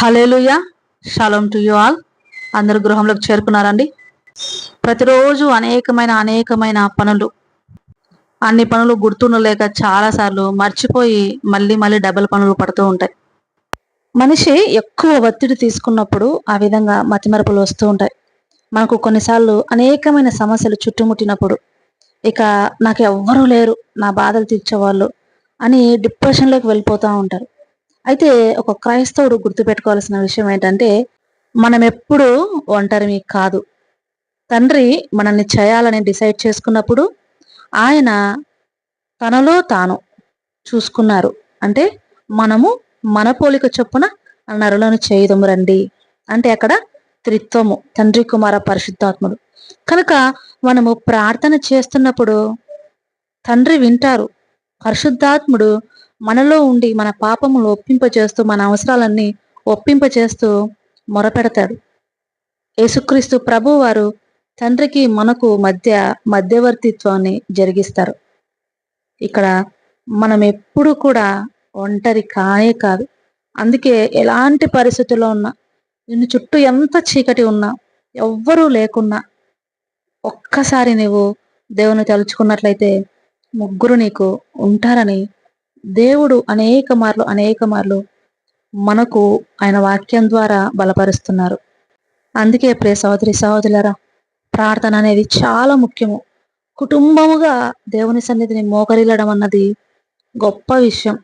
Hallelujah shalom to you all అందరు గృహంలోకి చేరుకున్నారండి. ప్రతిరోజు అనేకమైన అనేకమైన పనులు. అన్ని పనులు గుర్తుండలేక చాలాసార్లు మర్చిపోయి మళ్ళీ మళ్ళీ డబల్ పనులు పడుతూ ఉంటాయి. మనిషి ఎక్కువ ఒత్తిడి తీసుకున్నప్పుడు ఆ విధంగా మతిమరపులు వస్తూ ఉంటాయి. మనకు కొన్నిసార్లు అనేకమైన సమస్యలు చుట్టుముట్టినప్పుడు ఇక నాకు ఎవ్వరూ లేరు నా బాధలు తీర్చేవాళ్ళు అని డిప్రెషన్లోకి వెళ్ళిపోతూ ఉంటారు. అయితే ఒక క్రైస్తవుడు గుర్తుపెట్టుకోవాల్సిన విషయం ఏంటంటే మనం ఎప్పుడు ఒంటరిమి కాదు. తండ్రి మనల్ని చేయాలని డిసైడ్ చేసుకున్నప్పుడు ఆయన తనలో తాను చూసుకున్నారు. అంటే మనము మన పోలిక చొప్పున నరులను చేయదము రండి. అంటే అక్కడ త్రిత్వము తండ్రి కుమార పరిశుద్ధాత్ముడు. కనుక మనము ప్రార్థన చేస్తున్నప్పుడు తండ్రి వింటారు. పరిశుద్ధాత్ముడు మనలో ఉండి మన పాపములు ఒప్పింపచేస్తూ మన అవసరాలన్నీ ఒప్పింపచేస్తూ మొరపెడతాడు. యేసుక్రీస్తు ప్రభు వారు తండ్రికి మనకు మధ్య మధ్యవర్తిత్వాన్ని జరిగిస్తారు. ఇక్కడ మనం ఎప్పుడు కూడా ఒంటరి కానే కాదు. అందుకే ఎలాంటి పరిస్థితుల్లో ఉన్నా నిన్ను చుట్టూ ఎంత చీకటి ఉన్నా ఎవ్వరూ లేకున్నా ఒక్కసారి నువ్వు దేవుని తలుచుకున్నట్లయితే ముగ్గురు నీకు ఉంటారని దేవుడు అనేక మార్లు అనేక మార్లు మనకు ఆయన వాక్యం ద్వారా బలపరుస్తున్నారు. అందుకే ప్రే సహోదరి సహోదరులరా ప్రార్థన అనేది చాలా ముఖ్యము. కుటుంబముగా దేవుని సన్నిధిని మోకరిల్లడం అన్నది గొప్ప విషయం.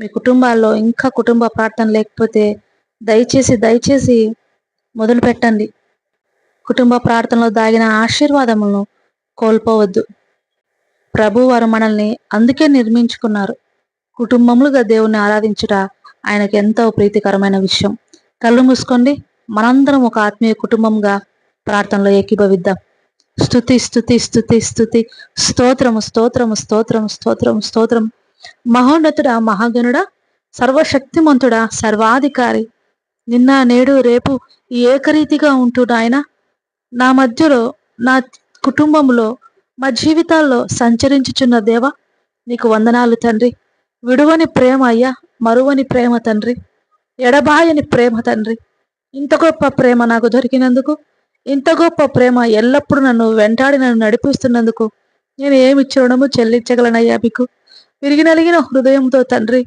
మీ కుటుంబాల్లో ఇంకా కుటుంబ ప్రార్థన లేకపోతే దయచేసి దయచేసి మొదలు పెట్టండి. కుటుంబ ప్రార్థనలో దాగిన ఆశీర్వాదములను కోల్పోవద్దు. ప్రభు వారు మనల్ని అందుకే నిర్మించుకున్నారు. కుటుంబములుగా దేవుణ్ణి ఆరాధించుట ఆయనకు ఎంతో ప్రీతికరమైన విషయం. కళ్ళు మూసుకోండి. మనందరం ఒక ఆత్మీయ కుటుంబంగా ప్రార్థనలో ఏకీభవిద్దాం. స్థుతి స్థుతి స్థుతి స్థుతి స్తోత్రము స్తోత్రము స్తోత్రము స్తోత్రము స్తోత్రం మహోన్నతుడా మహాగణుడా సర్వశక్తిమంతుడా సర్వాధికారి. నిన్న నేడు రేపు ఏకరీతిగా ఉంటున్న ఆయన. నా మధ్యలో నా కుటుంబంలో మా జీవితాల్లో సంచరించుచున్న దేవ నీకు వందనాలు తండ్రి. విడువని ప్రేమ అయ్యా మరువని ప్రేమ తండ్రి. ఎడబాయని ప్రేమ తండ్రి. ఇంత గొప్ప ప్రేమ నాకు దొరికినందుకు ఇంత గొప్ప ప్రేమ ఎల్లప్పుడూ నన్ను వెంటాడి నన్ను నడిపిస్తున్నందుకు నేను ఏమి రుణము చెల్లించగలనయ్యా మీకు. విరిగి నలిగిన హృదయంతో తండ్రి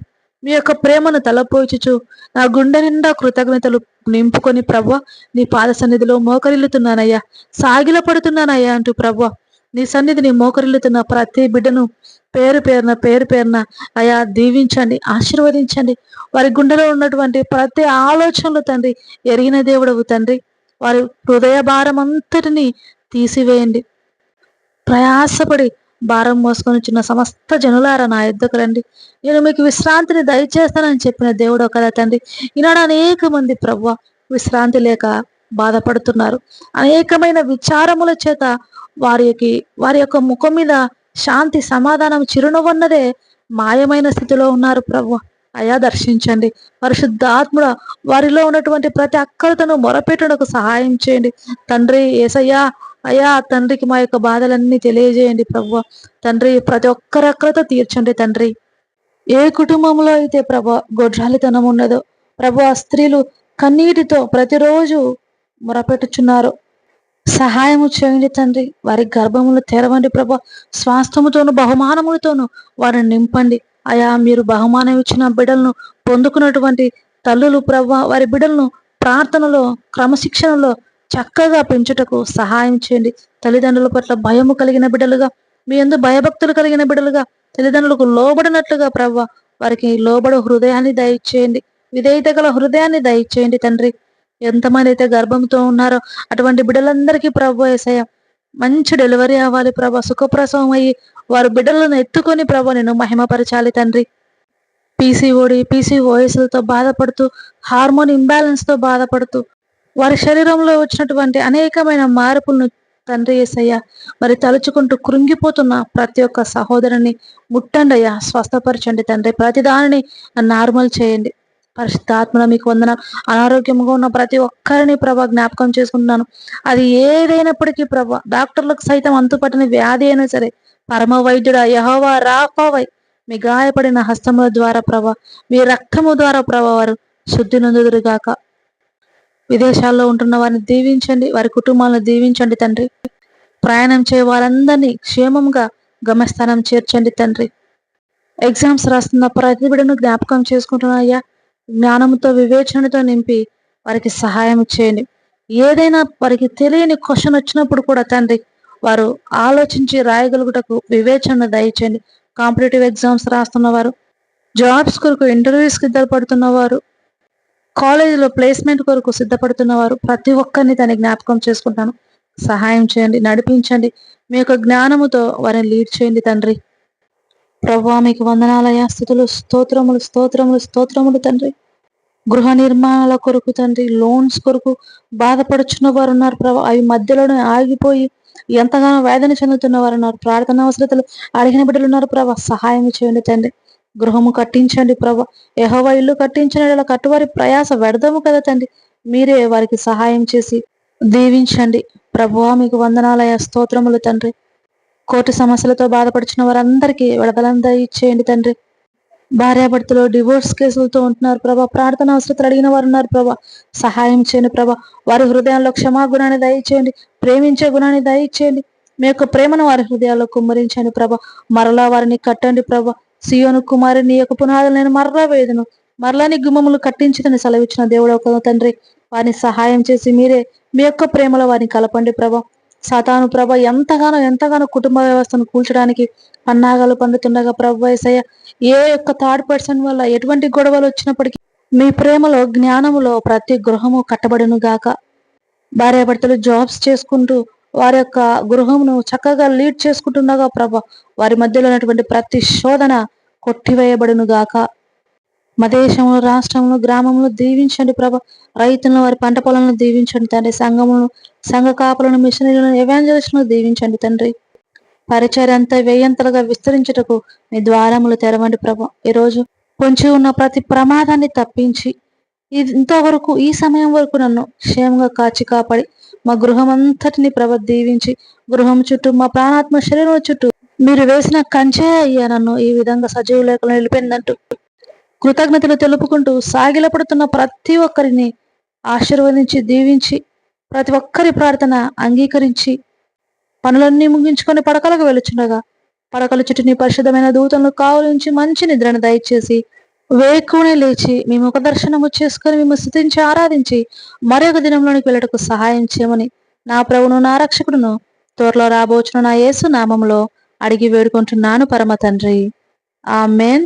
మీ యొక్క ప్రేమను తలపోచుచు నా గుండె నిండా కృతజ్ఞతలు నింపుకొని ప్రవ్వ నీ పాద సన్నిధిలో మోకరిల్లుతున్నానయ్యా. సాగిల పడుతున్నానయ్యా అంటూ ప్రవ్వ నీ సన్నిధిని మోకరిల్లుతున్న ప్రతి బిడ్డను పేరు పేరున పేరు పేరున అయా దీవించండి ఆశీర్వదించండి. వారి గుండెలో ఉన్నటువంటి ప్రతి ఆలోచనలు తండ్రి ఎరిగిన దేవుడవు తండ్రి. వారి హృదయ భారం అంతటిని తీసివేయండి. ప్రయాసపడి భారం మోసుకొని చిన్న సమస్త జనులారా నా ఎద్దుకు రండి. నేను మీకు విశ్రాంతిని దయచేస్తానని చెప్పిన దేవుడు కదా తండ్రి. ఈనాడు అనేక మంది ప్రవ్వ విశ్రాంతి లేక బాధపడుతున్నారు. అనేకమైన విచారముల చేత వారికి వారి యొక్క ముఖం మీద శాంతి సమాధానం చిరునవ్వన్నదే మాయమైన స్థితిలో ఉన్నారు ప్రభు. అయా దర్శించండి. పరిశుద్ధాత్ముడ వారిలో ఉన్నటువంటి ప్రతి అక్కలతను మొరపెట్టుటకు సహాయం చేయండి. తండ్రి ఏసయ్యా అయ్యా తండ్రికి మా యొక్క బాధలన్నీ తెలియజేయండి ప్రభు. తండ్రి ప్రతి ఒక్కరి అక్కలతో తీర్చండి తండ్రి. ఏ కుటుంబంలో అయితే ప్రభు గొడ్రాలితనం ఉన్నదో ప్రభు ఆ స్త్రీలు కన్నీటితో ప్రతిరోజు మొరపెట్టుచున్నారు. సహాయము చేయండి తండ్రి. వారి గర్భములు తెరవండి ప్రభ. స్వాస్థముతోను బహుమానములతోను వారిని నింపండి. అయా మీరు బహుమానం ఇచ్చిన బిడ్డలను పొందుకున్నటువంటి తల్లులు ప్రభ వారి బిడ్డలను ప్రార్థనలో క్రమశిక్షణలో చక్కగా పెంచుటకు సహాయం చేయండి. తల్లిదండ్రుల పట్ల భయము కలిగిన బిడ్డలుగా మీ ఎందు భయభక్తులు కలిగిన బిడ్డలుగా తల్లిదండ్రులకు లోబడినట్లుగా ప్రవ్వ వారికి లోబడు హృదయాన్ని దయచేయండి. విధేయత గల హృదయాన్ని దయచేయండి తండ్రి. ఎంతమంది అయితే గర్భంతో ఉన్నారో అటువంటి బిడ్డలందరికీ ప్రభు ఏసయ్య మంచి డెలివరీ అవ్వాలి ప్రభా. సుఖప్రసవం అయ్యి వారు బిడ్డలను ఎత్తుకొని ప్రభు నేను మహిమపరచాలి తండ్రి. పీసీఓడి పీసీఓఎస్లతో బాధపడుతూ హార్మోన్ ఇంబ్యాలెన్స్తో బాధపడుతూ వారి శరీరంలో వచ్చినటువంటి అనేకమైన మార్పులను తండ్రి ఏసయ్య మరి తలుచుకుంటూ కృంగిపోతున్న ప్రతి ఒక్క సహోదరుని ముట్టండి అయ్యా. స్వస్థపరచండి తండ్రి. ప్రతి దానిని నార్మల్ చేయండి. పరిశుద్ధాత్మలో మీకు వందన. అనారోగ్యంగా ఉన్న ప్రతి ఒక్కరిని ప్రభా జ్ఞాపకం చేసుకుంటున్నాను. అది ఏదైనప్పటికీ ప్రభా డాక్టర్లకు సైతం అంతుపట్టని వ్యాధి అయినా సరే పరమ వైద్యుడ యహోవా రాఫావై మీ గాయపడిన హస్తముల ద్వారా ప్రభా మీ రక్తము ద్వారా ప్రభ వారు శుద్ధి నొందుదురుగాక విదేశాల్లో ఉంటున్న వారిని దీవించండి వారి కుటుంబాలను దీవించండి తండ్రి. ప్రయాణం చేయ వారందరినీ క్షేమంగా గమ్యస్థానం చేర్చండి తండ్రి. ఎగ్జామ్స్ రాస్తున్న ప్రతి బిడ్డను జ్ఞాపకం చేసుకుంటున్నాయ్యా జ్ఞానంతో వివేచనతో నింపి వారికి సహాయం చేయండి. ఏదైనా వారికి తెలియని క్వశ్చన్ వచ్చినప్పుడు కూడా తండ్రి వారు ఆలోచించి రాయగలుగుటకు వివేచన దయచేయండి. కాంపిటేటివ్ ఎగ్జామ్స్ రాస్తున్న వారు జాబ్స్ కొరకు ఇంటర్వ్యూస్కి సిద్ధపడుతున్న వారు కాలేజీలో ప్లేస్మెంట్ కొరకు సిద్ధపడుతున్న వారు ప్రతి ఒక్కరిని తన జ్ఞాపకం చేసుకుంటాను. సహాయం చేయండి నడిపించండి. మీ యొక్క జ్ఞానముతో వారిని లీడ్ చేయండి తండ్రి. ప్రభా మీకు వందనాలయ స్థుతులు స్తోత్రములు స్తోత్రములు స్తోత్రములు తండ్రి. గృహ నిర్మాణాల కొరకు తండ్రి లోన్స్ కొరకు బాధపడుచున్న వారు ఉన్నారు ప్రభా. అవి మధ్యలోనే ఆగిపోయి ఎంతగానో వేదన చెందుతున్న వారు ఉన్నారు ప్రార్థన అవసరతలు అడిగిన బిడ్డలు ఉన్నారు ప్రభా. సహాయం చేయండి తండ్రి. గృహము కట్టించండి ప్రభా. యహోవ ఇల్లు కట్టించిన కట్టువారి ప్రయాస వెడదము కదా తండ్రి. మీరే వారికి సహాయం చేసి దీవించండి. ప్రభువా మీకు వందనాలయ స్తోత్రములు తండ్రి. కోర్టు సమస్యలతో బాధపడుచున్న వారందరికీ విడదలంతా ఇచ్చేయండి తండ్రి. భార్యాభర్తలు డివోర్స్ కేసులతో ఉంటున్నారు ప్రభా. ప్రార్థన అవసరతలు అడిగిన వారు ఉన్నారు ప్రభా. సహాయం చేయండి ప్రభా. వారి హృదయాల్లో క్షమాగుణాన్ని దయచేయండి. ప్రేమించే గుణాన్ని దయచేయండి. మీ యొక్క ప్రేమను వారి హృదయాల్లో కుమ్మరించండి ప్రభా. మరలా వారిని కట్టండి ప్రభా. సియోను కుమారి నీ యొక్క పునాదులు నేను మరలా వేదను మరలా నీ గుమ్మములు కట్టించదని సెలవిచ్చిన దేవుడు ఒక తండ్రి. వారిని సహాయం చేసి మీరే మీ యొక్క ప్రేమలో వారిని కలపండి ప్రభా. సాతాను ప్రభ ఎంతగానో ఎంతగానో కుటుంబ వ్యవస్థను కూల్చడానికి పన్నాగాలు పండుతుండగా ప్రభు వయసయ్య ఏ యొక్క థర్డ్ పర్సన్ వల్ల ఎటువంటి గొడవలు వచ్చినప్పటికీ మీ ప్రేమలో జ్ఞానములో ప్రతి గృహము కట్టబడును గాక. భార్యాభర్తలు జాబ్స్ చేసుకుంటూ వారి యొక్క గృహమును చక్కగా లీడ్ చేసుకుంటుండగా ప్రభ వారి మధ్యలో ఉన్నటువంటి ప్రతి శోధన కొట్టివేయబడును గాక. మా దేశంలో రాష్ట్రంలో గ్రామంలో దీవించండి ప్రభ. రైతులను వారి పంట పొలాలను దీవించండి తండ్రి. సంఘములను సంఘ కాపులను మిషనరీలను ఎవాంజలిస్టులను దీవించండి తండ్రి. పరిచయం అంతా వేయంతలుగా విస్తరించుటకు మీ ద్వారములు తెరవండి ప్రభ. ఈరోజు పొంచి ఉన్న ప్రతి ప్రమాదాన్ని తప్పించి ఇంతవరకు ఈ సమయం వరకు నన్ను క్షేమంగా కాచి కాపాడి మా గృహం అంతటిని ప్రభ దీవించి గృహం చుట్టూ మా ప్రాణాత్మ శరీరం చుట్టూ మీరు వేసిన కంచే అయ్యా నన్ను ఈ విధంగా సజీవ లేఖలు నిలిపిందంటూ కృతజ్ఞతలు తెలుపుకుంటూ సాగిలపడుతున్న ప్రతి ఒక్కరిని ఆశీర్వదించి దీవించి ప్రతి ఒక్కరి ప్రార్థన అంగీకరించి పనులన్నీ ముగించుకొని పడకలకు వెళుచుండగా పడకల చుట్టూ నీ పరిశుద్ధమైన దూతలను కావులించి మంచి నిద్రను దయచేసి వేకునే లేచి మీ ముఖ దర్శనము చేసుకొని మేము స్థుతించి ఆరాధించి మరొక దినంలోనికి వెళ్ళటకు సహాయం చేయమని నా ప్రభును నా రక్షకుడును త్వరలో రాబోచున్న నా యేసు నామంలో అడిగి వేడుకుంటున్నాను పరమ తండ్రి. ఆ మేన్